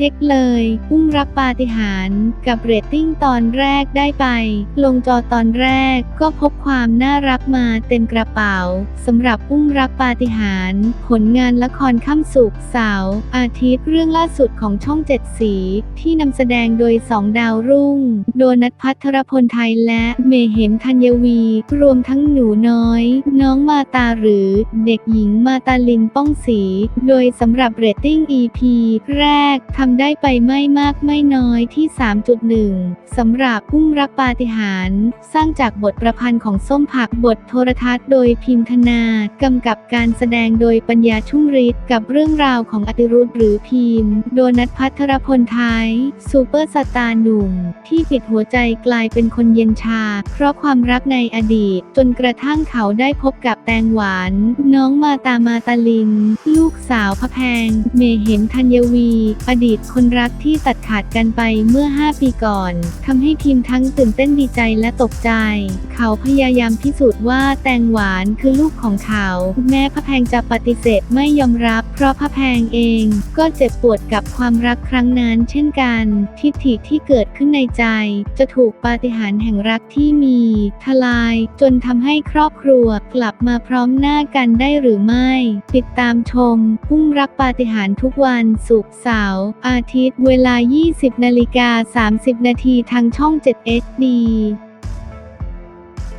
เช็คเลย อุ้มรักปาฏิหาริย์กับเรตติ้งตอนแรกได้ไป ลงจอตอนแรกก็พบความน่ารักมาเต็มกระเป๋าสำหรับอุ้มรักปาฏิหาริย์ผลงานละครข้ามสุกเสาร์อาทิตย์เรื่องล่าสุดของช่องเจ็ดสี ที่นำแสดงโดยสองดาวรุ่ง โดนัทพัทรพลไทยและเมเหมธัญวี รวมทั้งหนูน้อย น้องมาตาหรือเด็กหญิงมาตาลินป้องศรีโดยสำหรับเรตติ้ง EP แรกทำได้ไปไม่มากไม่น้อยที่ 3.1 สำหรับพุ่งรักปาฏิหาริย์สร้างจากบทประพันธ์ของส้มผักบทโทรทัศน์โดยพิมพ์ธนากำกับการแสดงโดยปัญญาชุ่มฤทธิ์กับเรื่องราวของอติรุธหรือพิมพ์ โดนัทพัทรพลไทยซูเปอร์สตาร์หนุ่ม ที่ปิดหัวใจกลายเป็นคนเย็นชา เพราะความรักในอดีต จนกระทั่งเขาได้พบกับแตงหวาน น้องมาตามาตาลิน ลูกสาวพะแพง เมเห็นธัญวี อดีตคนรักที่ตัดขาดกันไปเมื่อ 5 ปีก่อนทำให้พิมทั้งตื่นเต้นดีใจและตกใจ เขาพยายามพิสูจน์ว่าแตงหวานคือลูกของเขา แม้พระแพงจะปฏิเสธไม่ยอมรับ เพราะพระแพงเองก็เจ็บปวดกับความรักครั้งนั้นเช่นกัน ทิฐิที่เกิดขึ้นในใจ จะถูกปาฏิหาริย์แห่งรักที่มี ทลาย จนทำให้ครอบครัวกลับมาพร้อมหน้ากันได้หรือไม่ ติดตามชมพุ่งรักปาฏิหาริย์ทุกวันศุกร์เสาร์อาทิตย์เวลา 20 นาฬิกา 30 นาทีทางช่อง 7 HD